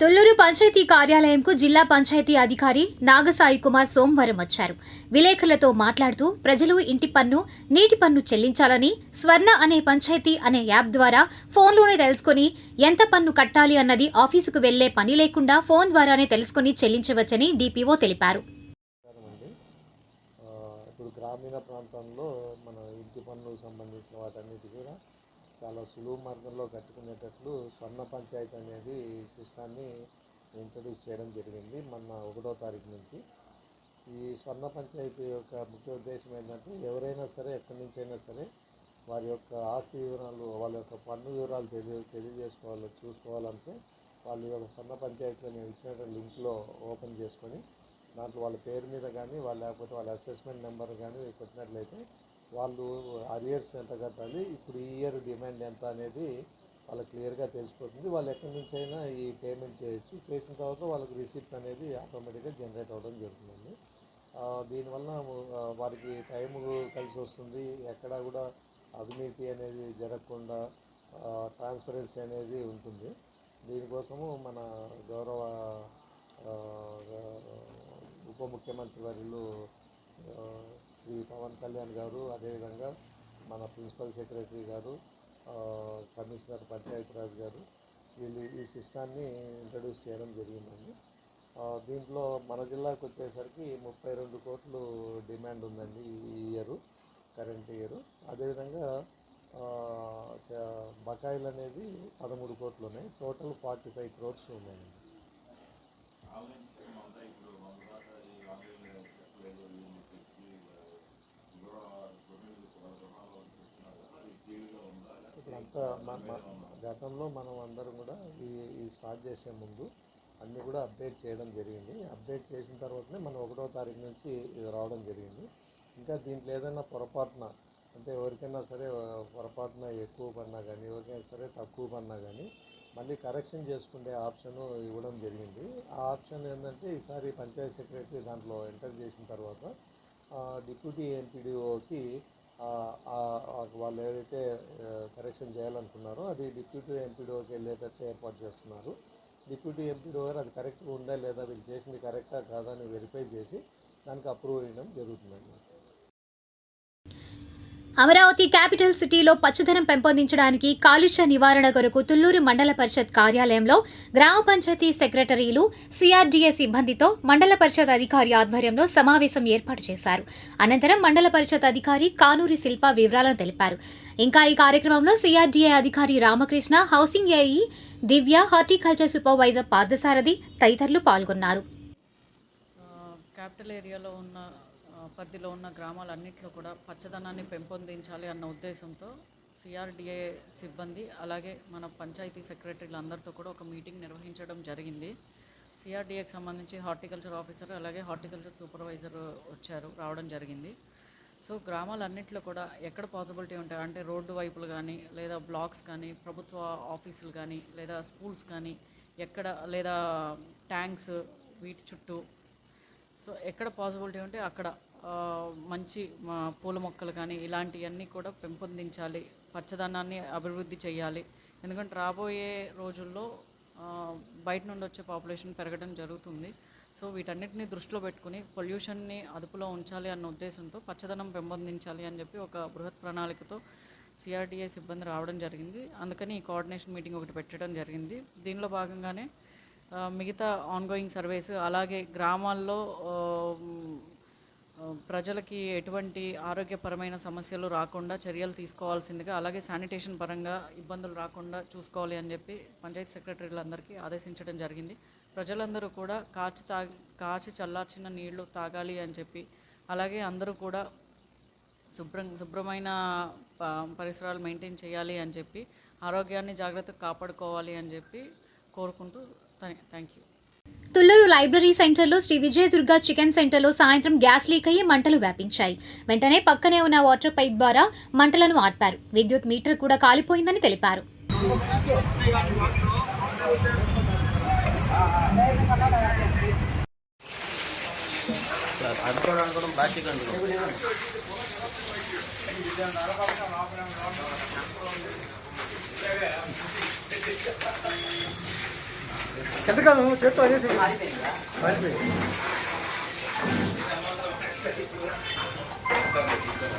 తొల్లూరు పంచాయతీ కార్యాలయంకు జిల్లా పంచాయతీ అధికారి నాగసాయి కుమార్ సోమవారం వచ్చారు. విలేకరులతో మాట్లాడుతూ ప్రజలు ఇంటి పన్ను నీటి పన్ను చెల్లించాలని స్వర్ణ అనే పంచాయతీ అనే యాప్ ద్వారా ఫోన్లోనే తెలుసుకుని ఎంత పన్ను కట్టాలి అన్నది ఆఫీసుకు వెళ్ళే పని లేకుండా ఫోన్ ద్వారానే తెలుసుకుని చెల్లించవచ్చని డీపీఓ తెలిపారు. ఇప్పుడు గ్రామీణ ప్రాంతంలో మన ఇంటి పన్ను సంబంధించిన వాటన్నిటి కూడా చాలా సులువు మార్గంలో కట్టుకునేటట్లు స్వర్ణ పంచాయతీ అనేది సిస్టాన్ని ఇంట్రడ్యూస్ చేయడం జరిగింది మొన్న ఒకటో తారీఖు నుంచి. ఈ స్వర్ణ పంచాయతీ యొక్క ముఖ్య ఉద్దేశం ఏంటంటే ఎవరైనా సరే ఎక్కడి నుంచి అయినా సరే వారి యొక్క ఆస్తి వివరాలు వాళ్ళ యొక్క పన్ను వివరాలు తెలియ తెలియజేసుకోవాలి చూసుకోవాలంటే వాళ్ళ యొక్క స్వర్ణ పంచాయతీలో నేను ఇచ్చిన లింక్లో ఓపెన్ చేసుకొని దాంట్లో వాళ్ళ పేరు మీద కానీ వాళ్ళు లేకపోతే వాళ్ళ అసెస్మెంట్ నెంబర్ కానీ పెట్టినట్లయితే వాళ్ళు అరియర్స్ ఎంత కట్టాలి ఇప్పుడు ఈ ఇయర్ డిమాండ్ ఎంత అనేది వాళ్ళకి క్లియర్గా తెలిసిపోతుంది. వాళ్ళు ఎక్కడి నుంచి అయినా ఈ పేమెంట్ చేయొచ్చు. చేసిన తర్వాత వాళ్ళకి రిసిప్ట్ అనేది ఆటోమేటిక్గా జనరేట్ అవ్వడం జరుగుతుంది. దీనివల్ల వారికి టైం కలిసి వస్తుంది. ఎక్కడా కూడా అవినీతి అనేది జరగకుండా ట్రాన్స్పరెన్సీ అనేది ఉంటుంది. దీనికోసము మన గౌరవ ఉప ముఖ్యమంత్రి వర్యులు శ్రీ పవన్ కళ్యాణ్ గారు అదేవిధంగా మన ప్రిన్సిపల్ సెక్రటరీ గారు కమిషనర్ పంచాయతీరాజ్ గారు వీళ్ళు ఈ సిస్టాన్ని ఇంట్రడ్యూస్ చేయడం జరిగిందండి. దీంట్లో మన జిల్లాకు వచ్చేసరికి ముప్పై రెండు కోట్లు డిమాండ్ ఉందండి ఈ ఇయర్ కరెంట్ ఇయర్. అదేవిధంగా బకాయిలు అనేది పదమూడు కోట్లు ఉన్నాయి. టోటల్ ఫార్టీ ఫైవ్ క్రోర్స్ ఉన్నాయండి. గతంలో మనం అందరం కూడా ఈ స్టార్ట్ చేసే ముందు అన్నీ కూడా అప్డేట్ చేయడం జరిగింది. అప్డేట్ చేసిన తర్వాతనే మనం ఒకటో తారీఖు నుంచి ఇది రావడం జరిగింది. ఇంకా దీంట్లో ఏదైనా పొరపాటున అంటే ఎవరికైనా సరే పొరపాటున ఎక్కువ పడినా కానీ ఎవరికైనా సరే తక్కువ పడినా కానీ మళ్ళీ కరెక్షన్ చేసుకునే ఆప్షన్ ఇవ్వడం జరిగింది. ఆ ఆప్షన్ ఏంటంటే ఈసారి పంచాయత్ సెక్రటరీ దాంట్లో ఎంటర్ చేసిన తర్వాత డిప్యూటీ ఎంపీడీఓకి వాళ్ళు ఏదైతే కరెక్షన్ చేయాలనుకున్నారో అది డిప్యూటీ ఎంపీడీఓకి వెళ్ళేటట్టు ఏర్పాటు చేస్తున్నారు. డిప్యూటీ ఎంపీడీఓ గారు అది కరెక్ట్గా ఉందా లేదా వీళ్ళు చేసింది కరెక్టా కాదా అని వెరిఫై చేసి దానికి అప్రూవ్ చేయడం జరుగుతుందన్నమాట. అమరావతి క్యాపిటల్ సిటీలో పచ్చదనం పెంపొందించడానికి కాలుష్య నివారణ కొరకు తుళ్ళూరు మండల పరిషత్ కార్యాలయంలో గ్రామ పంచాయతీ సెక్రటరీలు సిఆర్డీఏ సిబ్బందితో మండల పరిషత్ అధికారి ఆధ్వర్యంలో సమావేశం ఏర్పాటు చేశారు. అనంతరం మండల పరిషత్ అధికారి కానూరి శిల్ప వివరాలను తెలిపారు. ఇంకా ఈ కార్యక్రమంలో సిఆర్డీఏ అధికారి Ramakrishna housing AE Divya horticulture supervisor Parthasarathi తదితరులు పాల్గొన్నారు. క్యాపిటల్ ఏరియాలో ఉన్న పరిధిలో ఉన్న గ్రామాలన్నింటిలో కూడా పచ్చదనాన్ని పెంపొందించాలి అన్న ఉద్దేశంతో సిఆర్డిఏ సిబ్బంది అలాగే మన పంచాయతీ సెక్రటరీలు అందరితో కూడా ఒక మీటింగ్ నిర్వహించడం జరిగింది. సిఆర్డిఏకి సంబంధించి హార్టికల్చర్ ఆఫీసర్ అలాగే హార్టికల్చర్ సూపర్వైజర్ వచ్చారు రావడం జరిగింది. సో గ్రామాలన్నింటిలో కూడా ఎక్కడ పాసిబిలిటీ ఉంటాయి? అంటే రోడ్డు వైపులు కానీ లేదా బ్లాక్స్ కానీ ప్రభుత్వ ఆఫీసులు కానీ లేదా స్కూల్స్ కానీ ఎక్కడ లేదా ట్యాంక్స్ వీటి చుట్టూ సో ఎక్కడ పాసిబిలిటీ ఉంటే అక్కడ మంచి పూల మొక్కలు కానీ ఇలాంటివన్నీ కూడా పెంపొందించాలి పచ్చదనాన్ని అభివృద్ధి చేయాలి ఎందుకంటే రాబోయే రోజుల్లో బయట నుండి వచ్చే పాపులేషన్ పెరగడం జరుగుతుంది. సో వీటన్నిటిని దృష్టిలో పెట్టుకుని పొల్యూషన్ని అదుపులో ఉంచాలి అన్న ఉద్దేశంతో పచ్చదనం పెంపొందించాలి అని చెప్పి ఒక బృహత్ ప్రణాళికతో సిఆర్డిఏ సిబ్బంది రావడం జరిగింది. అందుకని ఈ కోఆర్డినేషన్ మీటింగ్ ఒకటి పెట్టడం జరిగింది. దీనిలో భాగంగానే మిగతా ఆన్గోయింగ్ సర్వేస్ అలాగే గ్రామాల్లో ప్రజలకి ఎటువంటి ఆరోగ్యపరమైన సమస్యలు రాకుండా చర్యలు తీసుకోవాల్సిందిగా అలాగే శానిటేషన్ పరంగా ఇబ్బందులు రాకుండా చూసుకోవాలి అని చెప్పి పంచాయతీ సెక్రటరీలందరికీ ఆదేశించడం జరిగింది. ప్రజలందరూ కూడా కాచి తాగి కాచి చల్లార్చిన నీళ్ళు తాగాలి అని చెప్పి అలాగే అందరూ కూడా శుభ్రం శుభ్రమైన ప- పరిసరాలు మెయింటైన్ చేయాలి అని చెప్పి ఆరోగ్యాన్ని జాగ్రత్తగా కాపాడుకోవాలి అని చెప్పి కోరుకుంటూ థ్యాంక్ యూ లైబ్రరీ సెంటర్లో శ్రీ విజయదుర్గ చికెన్ సెంటర్లో సాయంత్రం గ్యాస్ లీక్ అయ్యి మంటలు వ్యాపించాయి. వెంటనే పక్కనే ఉన్న వాటర్ పైప్ ద్వారా మంటలను ఆర్పారు. విద్యుత్ మీటర్ కూడా కాలిపోయిందని తెలిపారు. Plastic అనుకోవడం ఎందుకు చేత్తో అనేసి